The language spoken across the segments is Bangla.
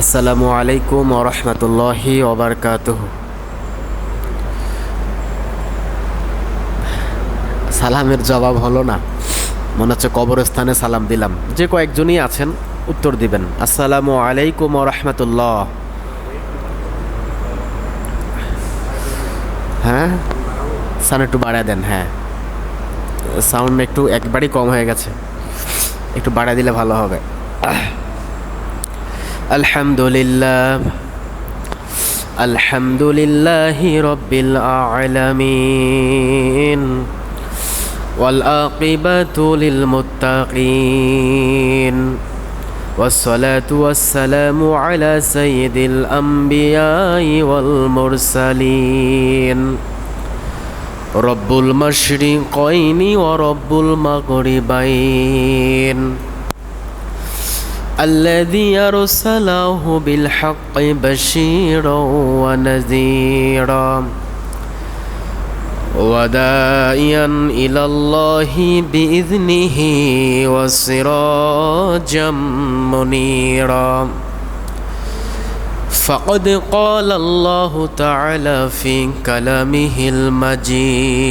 আসসালামু আলাইকুম ওরহমতুল্লাহি ওবরকাতুহ সালামের জবাব হলো না। মনে হচ্ছে কবরস্থানে সালাম দিলাম। যে কয়েকজনই আছেন, উত্তর দিবেন। আসসালামু আলাইকুম ওরহমতুল্লাহ হ্যাঁ? সাউন্ড একটু বাড়ায় দেন হ্যাঁ। সাউন্ড একটু একবারই কম হয়ে গেছে। একটু বাড়ায় দিলে ভালো হবে। الحمد لله الحمد لله رب العالمين والعاقبة للمتقين والصلاة والسلام على سيد الأنبياء والمرسلين رب المشرقين ورب المغربين. الذي أرسله بالحق بشيرا ونذيرا وداعيا إلى الله بإذنه وسراجا منيرا. فقد قال الله تعالى في كلامه المجيد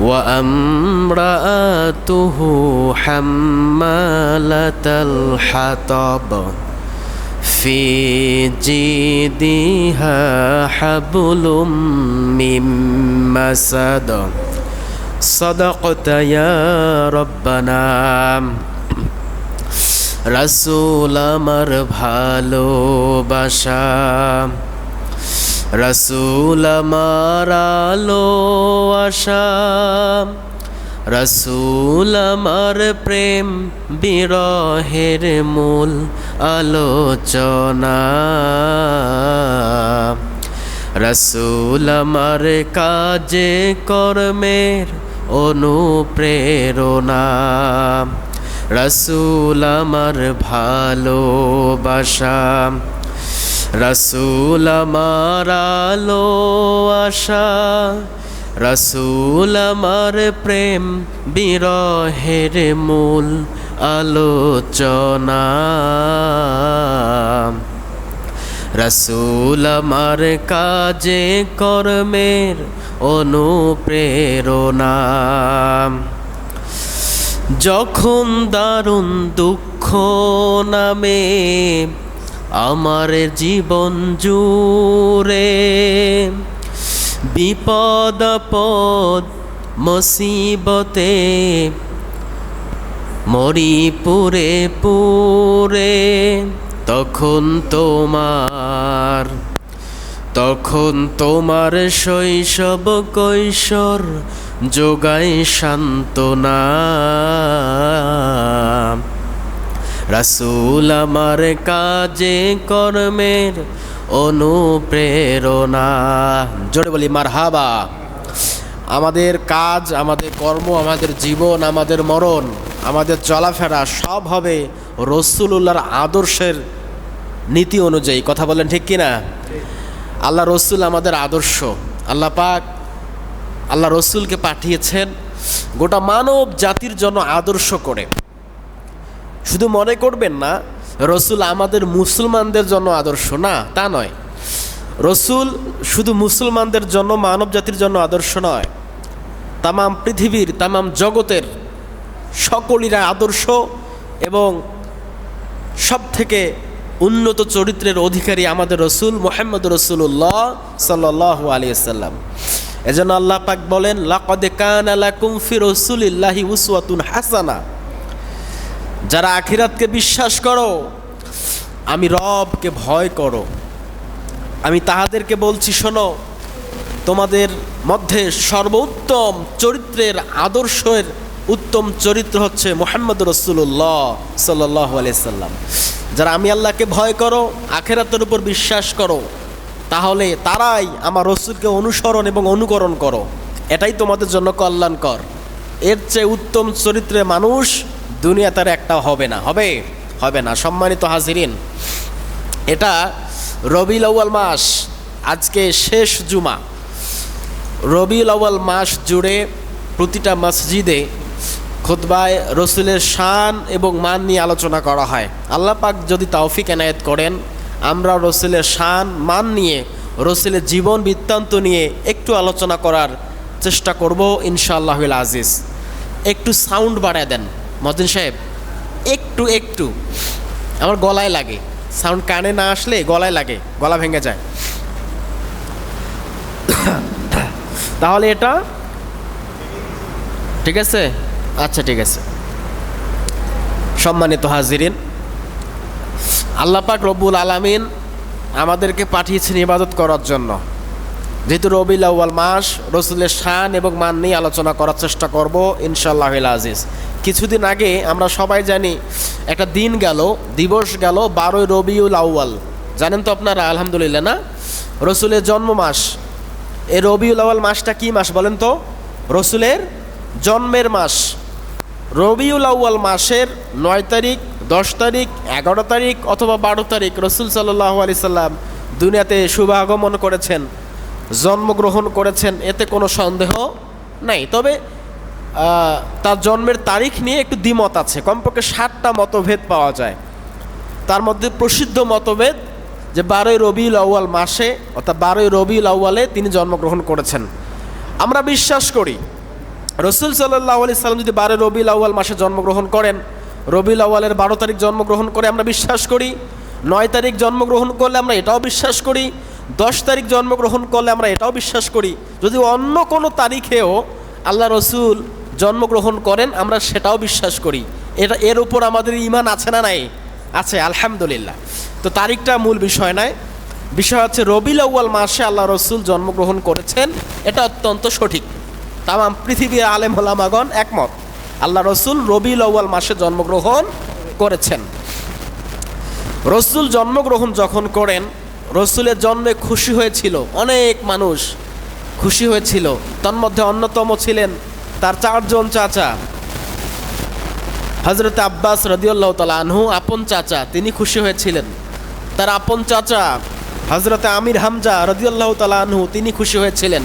وامرأته حمالة الحطب في جيدها حبل من مسد صدقت يا ربنا রসুল আমার ভালোবাসা রসুল আমার আলো আশা, রসুল আমার প্রেম বিরহের মূল আলোচনা, রসুল আমার কাজে কর্মের অনুপ্রেরণা, রসুল আমার ভালোবাসা রসুল আমার আশা। রসুল আমার প্রেম, বিরহের মূল আলোচনা। রসুল আমার কাজে কর্মের অনুপ্রেরণা। যখন দারুণ দুঃখ নামে আমার জীবন জুড়ে বিপদ পদ মুসিবতে মরি পুরে তখন তোমার তখন তোমার শৈশব কৈশোর যোগাই সান্ত্বনা। রাসুল আমার কাজে কর্মের অনুপ্রেরণা। জোরে বলি মার হাবা আমাদের কাজ, আমাদের কর্ম, আমাদের জীবন, আমাদের মরণ, আমাদের চলাফেরা সব হবে রসুল্লাহর আদর্শের নীতি অনুযায়ী। কথা বলেন ঠিক কিনা? আল্লাহ রসুল আমাদের আদর্শ। আল্লাহ পাক আল্লাহ রসুলকে পাঠিয়েছেন গোটা মানব জাতির জন্য আদর্শ করে। শুধু মনে করবেন না, রসুল আমাদের মুসলমানদের জন্য আদর্শ না, তা নয়। রসুল শুধু মুসলমানদের জন্য, মানব জাতির জন্য আদর্শ নয়। তামাম পৃথিবীর, তামাম জগতের সকলেরা আদর্শ এবং সব থেকে উন্নত চরিত্রের অধিকারী আমাদের রসুল মোহাম্মদ রসুল্লাহ সাল্লাহ আলিয়াল্লাম এজন্য আল্লাহ পাক বলেন, লাকদে কান আলা আলাকুম ফি রসুলিল্লাহি উসওয়াতুন হাসানা। যারা আখিরাতকে বিশ্বাস করো, আমি রবকে ভয় করো। আমি তাহাদেরকে বলছি, শোনো, তোমাদের মধ্যে সর্বোত্তম চরিত্রের আদর্শের উত্তম চরিত্র হচ্ছে মোহাম্মদ রসুল্লাহ সাল্লাহ আলিয়াল্লাম যারা আমি আল্লাহকে ভয় করো, আখেরাতের উপর বিশ্বাস করো, তাহলে তারাই আমার রসুলকে অনুসরণ এবং অনুকরণ করো। এটাই তোমাদের জন্য কল্যাণকর। এর চেয়ে উত্তম চরিত্রের মানুষ দুনিয়া তার একটা হবে না। হবে? হবে না। সম্মানিত হাজিরিন, এটা রবিউল আউয়াল মাস, আজকে শেষ জুমা। রবি আউয়াল মাস জুড়ে প্রতিটা মসজিদে খুতবায় রসুলের শান এবং মান নিয়ে আলোচনা করা হয়। আল্লাহ পাক যদি তাওফিক এনায়েত করেন, আমরা রসুলের শান, মান নিয়ে, রসুলের জীবন বৃত্তান্ত নিয়ে একটু আলোচনা করার চেষ্টা করব ইনশাআল্লাহ আজিজ। একটু সাউন্ড বাড়ায় দেন। মদিন সাহেব, একটু একটু। আমার গলায় লাগে। সাউন্ড কানে না আসলে গলায় লাগে, গলা ভেঙে যায়। তাহলে এটা? ঠিক আছে? আচ্ছা ঠিক আছে। সম্মানিত হাজিরিন, আল্লাহ পাক রব্বুল আলামিন আমাদেরকে পাঠিয়েছেন ইবাদত করার জন্য। যেহেতু রবিল আউ্য়াল মাস, রসুলের শান এবং মান নিয়ে আলোচনা করার চেষ্টা করব ইনশাল্লাহ আজিজ কিছুদিন আগে আমরা সবাই জানি একটা দিন গেল, দিবস গেল, বারোই রবিউল আউ্য়াল। জানেন তো আপনারা, আলহামদুলিল্লাহ, না? রসুলের জন্ম মাস এই রবিউল আউ্য়াল মাসটা কি মাস বলেন তো? রসুলের জন্মের মাস। রবিউল আউ্য়াল মাসের নয় তারিখ, দশ তারিখ, এগারো তারিখ অথবা বারো তারিখ রসুল সাল্লাহ আলি সাল্লাম দুনিয়াতে শুভ আগমন করেছেন, জন্মগ্রহণ করেছেন, এতে কোনো সন্দেহ নাই। তবে তার জন্মের তারিখ নিয়ে একটু দ্বিমত আছে। কমপক্ষে ষাটটা মতভেদ পাওয়া যায়। তার মধ্যে প্রসিদ্ধ মতভেদ যে বারোই রবিউল আউ্য়াল মাসে, অর্থাৎ বারোই রবিউল আউ্য়ালে তিনি জন্মগ্রহণ করেছেন। আমরা বিশ্বাস করি, রসুল সাল্লাহ আলি সাল্লাম যদি বারো রবিউল আউ্য়াল মাসে জন্মগ্রহণ করেন, রবিউল আউ্য়ালের বারো তারিখ জন্মগ্রহণ করে আমরা বিশ্বাস করি, নয় তারিখ জন্মগ্রহণ করলে আমরা এটাও বিশ্বাস করি, দশ তারিখ জন্মগ্রহণ করলে আমরা এটাও বিশ্বাস করি। যদি অন্য কোনো তারিখেও আল্লাহ রসুল জন্মগ্রহণ করেন, আমরা সেটাও বিশ্বাস করি। এটা, এর উপর আমাদের ইমান আছে না নাই? আছে, আলহামদুলিল্লাহ। তো তারিখটা মূল বিষয় নয়। বিষয় হচ্ছে রবিল আউ্য়াল মাসে আল্লাহ রসুল জন্মগ্রহণ করেছেন। এটা অত্যন্ত সঠিক। তাম পৃথিবীর আলেম হলামাগণ একমত। আল্লাহ রসুল রবিউল আউ্য়াল মাসে জন্মগ্রহণ করেছেন। রসুল জন্মগ্রহণ যখন করেন, রসুলের জন্মে খুশি হয়েছিল অনেক মানুষ। খুশি হয়েছিল। তন্মধ্যে অন্যতম ছিলেন তার চারজন চাচা। হজরত আব্বাস রদিউল্লাহ তালা আনহু আপন চাচা, তিনি খুশি হয়েছিলেন। তার আপন চাচা হজরতে আমির হামজা রদিউল্লাহ তালা আনহু, তিনি খুশি হয়েছিলেন।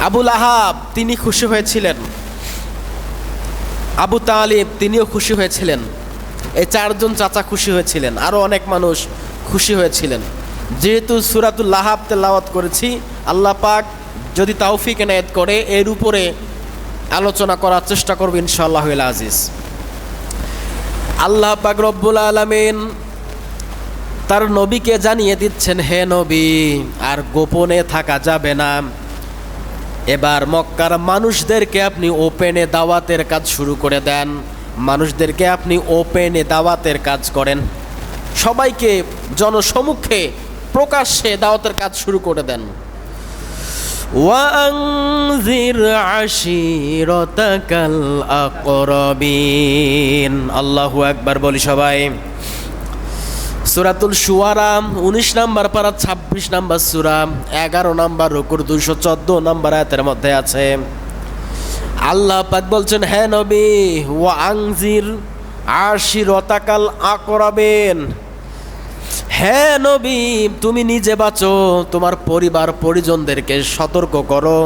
আবুল আহাব, তিনি খুশি হয়েছিলেন। আবু তালিব, তিনিও খুশি হয়েছিলেন। এই চারজন চাচা খুশি হয়েছিলেন। আরও অনেক মানুষ খুশি হয়েছিলেন। যেহেতু সুরাতুল লাহাব তেলাওয়াত করেছি, আল্লাহ পাক যদি তাওফিক এনায়েত করে, এর উপরে আলোচনা করার চেষ্টা করব ইনশাআল্লাহ আজিজ। আল্লাহ পাক রব্বুল আলমিন তার নবীকে জানিয়ে দিচ্ছেন, হে নবী, আর গোপনে থাকা যাবে না। এবার মক্কার মানুষদেরকে আপনি ওপেনে দাওয়াতের কাজ শুরু করে দেন। মানুষদেরকে আপনি ওপেনে দাওয়াতের কাজ করেন। সবাইকে জনসমুখে প্রকাশ্যে দাওয়াতের কাজ শুরু করে দেন। ওয়াংজির আশিরতাকাল আকরবিন আল্লাহু একবার বলি সবাই। সুরাতুল সুয়ারাম উনিশ নাম্বার পারা, ছাব্বিশ নাম্বার সুরাম এগারো নাম্বার রুকুর দুশো চোদ্দ নাম্বার আয়াতের মধ্যে আছে। আল্লাহ পাক বলছেন হ্যাঁ নবী ও আংজির আশি রতাকাল আকরাবেন। হ্যাঁ নবী, তুমি নিজে বাঁচো, তোমার পরিবার পরিজনদেরকে সতর্ক করো।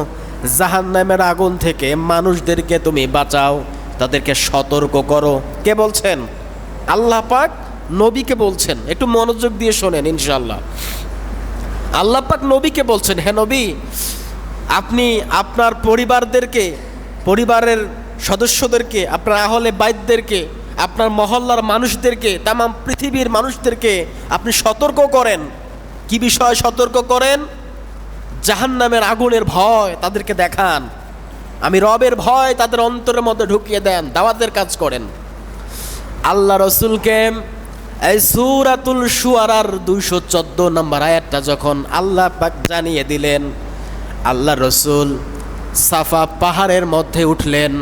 জাহান্নামের আগুন থেকে মানুষদেরকে তুমি বাঁচাও, তাদেরকে সতর্ক করো। কে বলছেন? আল্লাহ পাক নবীকে বলছেন। একটু মনোযোগ দিয়ে শোনেন ইনশাল্লাহ আল্লাহ পাক নবীকে বলছেন হ্যাঁ নবী, আপনি আপনার পরিবারদেরকে, পরিবারের সদস্যদেরকে, আপনার আহলে বাইদদেরকে আপনার মহল্লার মানুষদেরকে তাম পৃথিবীর মানুষদেরকে আপনি সতর্ক করেন। কি বিষয়ে সতর্ক করেন? জাহান্নামের আগুনের ভয় তাদেরকে দেখান। আমি রবের ভয় তাদের অন্তরের মধ্যে ঢুকিয়ে দেন, দাওয়াতের কাজ করেন। আল্লাহ রসুলকে এই সুরাতুল সুয়ারার দুইশো চোদ্দ নম্বর আয়াতটা যখন আল্লাহ পাক জানিয়ে দিলেন, আল্লাহ রসুল সাফা পাহাড়ের মধ্যে উঠলেন,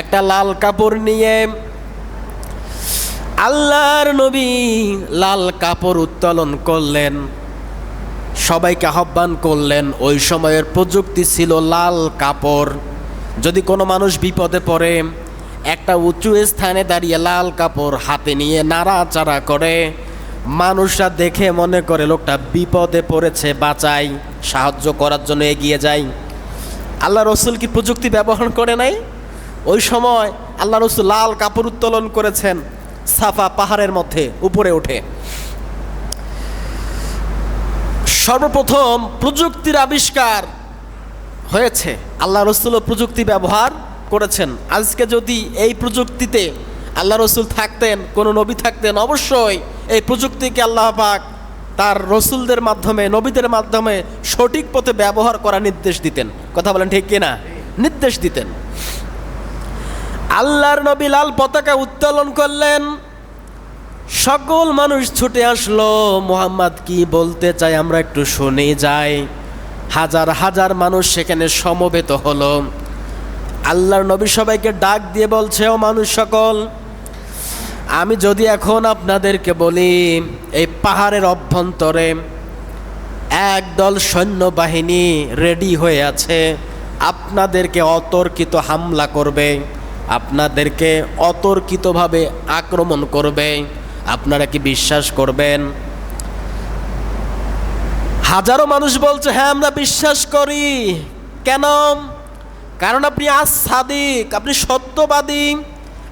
একটা লাল কাপড় নিয়ে আল্লাহর নবী লাল কাপড় উত্তোলন করলেন, সবাইকে আহ্বান করলেন, ওই সময়ের প্রযুক্তি ছিল লাল কাপড়। যদি কোনো মানুষ বিপদে পড়ে, একটা উঁচু স্থানে দাঁড়িয়ে লাল কাপড় হাতে নিয়ে নাড়াচাড়া করে, মানুষরা দেখে মনে করে লোকটা বিপদে পড়েছে, বাঁচাই, সাহায্য করার জন্য এগিয়ে যায় আল্লাহ রসুল কি প্রযুক্তি ব্যবহার করে নাই? ওই সময় আল্লাহ রসুল লাল কাপড় উত্তোলন করেছেন। সাফা পাহাড়ের মধ্যে উপরে ওঠে। সর্বপ্রথম প্রযুক্তির আবিষ্কার হয়েছে। আল্লাহ রসুলও প্রযুক্তি ব্যবহার করেছেন। আজকে যদি এই প্রযুক্তিতে আল্লাহ রসুল থাকতেন, কোনো নবী থাকতেন, অবশ্যই এই প্রযুক্তিকে আল্লাহ পাক তার রসুলদের মাধ্যমে, নবীদের মাধ্যমে সঠিক পথে ব্যবহার করার নির্দেশ দিতেন। কথা বলেন ঠিক কিনা? নির্দেশ দিতেন। আল্লাহর নবী লাল পতাকা উত্তোলন করলেন। সকল মানুষ ছুটে আসলো, মোহাম্মদ, কি বলতে চাই আমরা একটু শুনে যাই। হাজার হাজার মানুষ সেখানে সমবেত হলো। আল্লাহর নবী সবাইকে ডাক দিয়ে বলছে, ও মানুষ সকল, আমি যদি এখন আপনাদেরকে বলি, এই পাহাড়ের অভ্যন্তরে একদল সৈন্যবাহিনী রেডি হয়ে আছে, আপনাদেরকে অতর্কিত হামলা করবে। আপনাদেরকে অতর্কিতভাবে আক্রমণ করবে। আপনারা কি বিশ্বাস করবেন? হাজারো মানুষ বলছে হ্যাঁ আমরা বিশ্বাস করি। কেন? কারণ আপনি আজ সাদিক আপনি সত্যবাদী,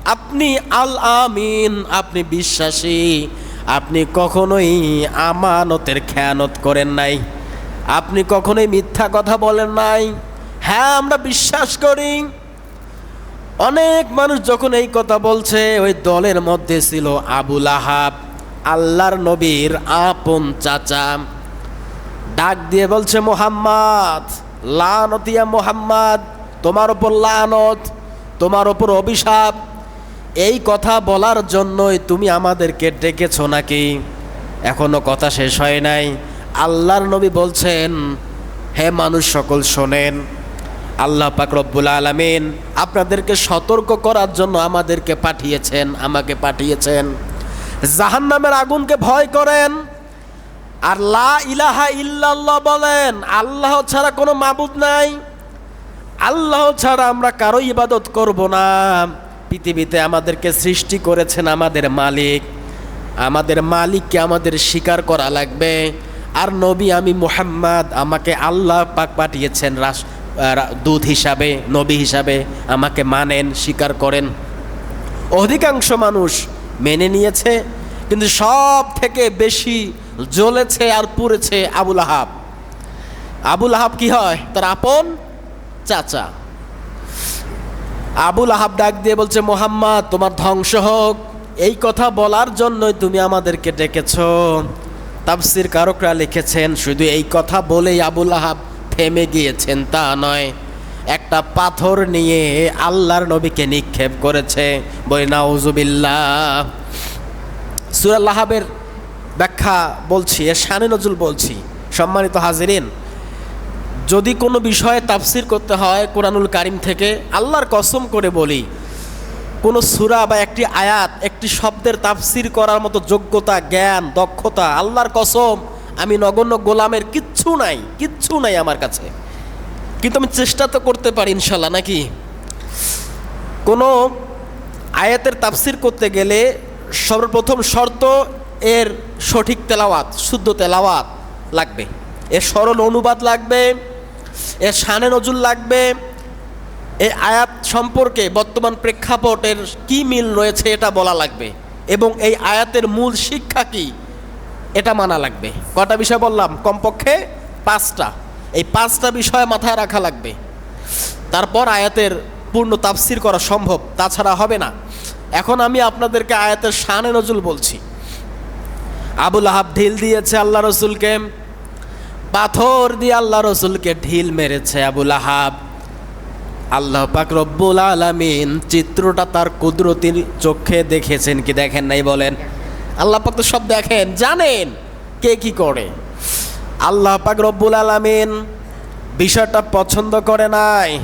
আপনি আল আমিন আপনি বিশ্বাসী। আপনি কখনোই আমানতের খেয়ানত করেন নাই। আপনি কখনোই মিথ্যা কথা বলেন নাই। হ্যাঁ আমরা বিশ্বাস করি। অনেক মানুষ যখন এই কথা বলছে, ওই দলের মধ্যে ছিল আবুল আহাব আল্লাহর নবীর আপন চাচা। ডাক দিয়ে বলছে, মোহাম্মদ লানতিয়া মোহাম্মদ, তোমার ওপর লানত, তোমার ওপর অভিশাপ। এই কথা বলার জন্যই তুমি আমাদেরকে ডেকেছো নাকি? এখনও কথা শেষ হয় নাই। আল্লাহর নবী বলছেন, হে মানুষ, সকল শোনেন। আল্লাহ পাক রব্বুল আলমিন আপনাদেরকে সতর্ক করার জন্য আমাদেরকে পাঠিয়েছেন, আমাকে পাঠিয়েছেন। জাহান্নামের আগুনকে ভয় করেন আর লা ইলাহা ইল্লাল্লাহ বলেন, আল্লাহ ছাড়া কোনো মাবুদ নাই। আল্লাহ ছাড়া আমরা কারও ইবাদত করব না। পৃথিবীতে আমাদেরকে সৃষ্টি করেছেন আমাদের মালিক। আমাদের মালিককে আমাদের স্বীকার করা লাগবে। আর নবী আমি মুহাম্মদ, আমাকে আল্লাহ পাক পাঠিয়েছেন রাস দূত হিসাবে, নবী হিসাবে আমাকে মানেন, স্বীকার করেন। অধিকাংশ মানুষ মেনে নিয়েছে, কিন্তু সব থেকে বেশি জ্বলেছে আর পুড়েছে আবুল আহাব। আবুল আহাব কি হয়? তার আপন চাচা। আবুল আহাব ডাক দিয়ে বলছে, মোহাম্মদ, তোমার ধ্বংস হোক। এই কথা বলার জন্যই তুমি আমাদেরকে ডেকেছ। তাফসির কারকরা লিখেছেন, শুধু এই কথা বলেই আবুল আহাব থেমে গিয়েছেন তা নয়। একটা পাথর নিয়ে আল্লাহর নবীকে নিক্ষেপ করেছে। বই নাউজুবিল্লাহ। সুরাল্লাহাবের ব্যাখ্যা বলছি, এর শানে নজুল বলছি। সম্মানিত হাজিরিন, যদি কোনো বিষয়ে তাফসির করতে হয় কোরআনুল কারিম থেকে, আল্লাহর কসম করে বলি, কোনো সুরা বা একটি আয়াত, একটি শব্দের তাফসির করার মতো যোগ্যতা, জ্ঞান, দক্ষতা, আল্লাহর কসম আমি নগণ্য গোলামের কিচ্ছু নাই কিচ্ছু নাই আমার কাছে। কিন্তু আমি চেষ্টা তো করতে পারি ইনশাল্লাহ, নাকি? কোনো আয়াতের তাফসির করতে গেলে সর্বপ্রথম শর্ত এর সঠিক তেলাওয়াত, শুদ্ধ তেলাওয়াত লাগবে। এর সরল অনুবাদ লাগবে, এর শানে নজুল লাগবে এই আয়াত সম্পর্কে বর্তমান প্রেক্ষাপটের কি মিল রয়েছে এটা বলা লাগবে। এবং এই আয়াতের মূল শিক্ষা কি? এটা মানা লাগবে। কটা বিষয় বললাম? কমপক্ষে পাঁচটা। এই পাঁচটা বিষয় মাথায় রাখা লাগবে। তারপর আয়াতের পূর্ণ তাফসির করা সম্ভব, তাছাড়া হবে না। এখন আমি আপনাদেরকে আয়াতের শানে নজুল বলছি। আবুল আহাব ঢিল দিয়েছে আল্লাহ রসুলকে। পাথর দিয়ে আল্লাহ রসুলকে ঢিল মেরেছে আবুল আহাব। আল্লাহ পাক রব্বুল আলামিন চিত্রটা তার কুদরতির চোখে দেখেছেন কি দেখেন নাই বলেন। আল্লাহ পাক তো সব দেখেন, জানেন কে কি করে। আল্লাহ পাক রব্বুল আলামিন বিষয়টা পছন্দ করে নাই।